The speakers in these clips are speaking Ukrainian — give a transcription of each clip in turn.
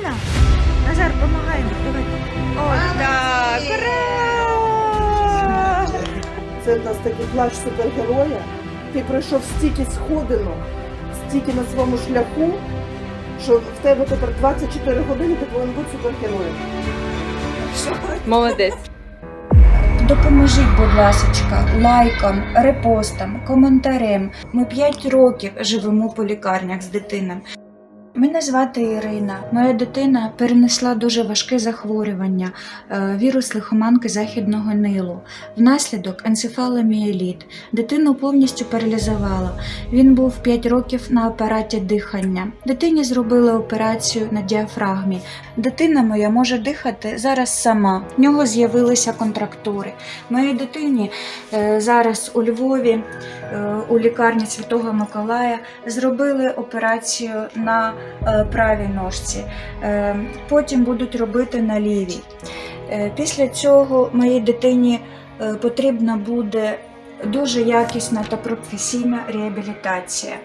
Сильно? Назар, помагаємо. Давай. Ось так. Ура! Це в нас такий плащ супергероя. Ти пройшов стільки сходинок, стільки на своєму шляху, що в тебе тепер 24 години ти повинен бути супергероєм. Молодець. Допоможіть, будь ласка, лайком, репостом, коментарем. Ми 5 років живемо по лікарнях з дитинами. Мене звати Ірина. Моя дитина перенесла дуже важке захворювання, е, вірус лихоманки західного нилу. Внаслідок енцефаломіеліт. Дитину повністю паралізувала. Він був 5 років на апараті дихання. Дитині зробили операцію на діафрагмі. Дитина моя може дихати зараз сама. В нього з'явилися контрактури. Моїй дитині е, зараз у Львові, е, у лікарні Святого Миколая, зробили операцію на правій ножці. Е, Потім будуть робити на лівій. Е, Після цього моїй дитині е, потрібна буде дуже якісна та професійна реабілітація.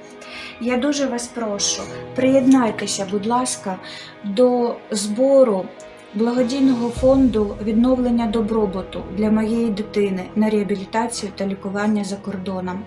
Я дуже вас прошу, приєднайтеся, будь ласка, до збору благодійного фонду відновлення добробуту для моєї дитини на реабілітацію та лікування за кордоном.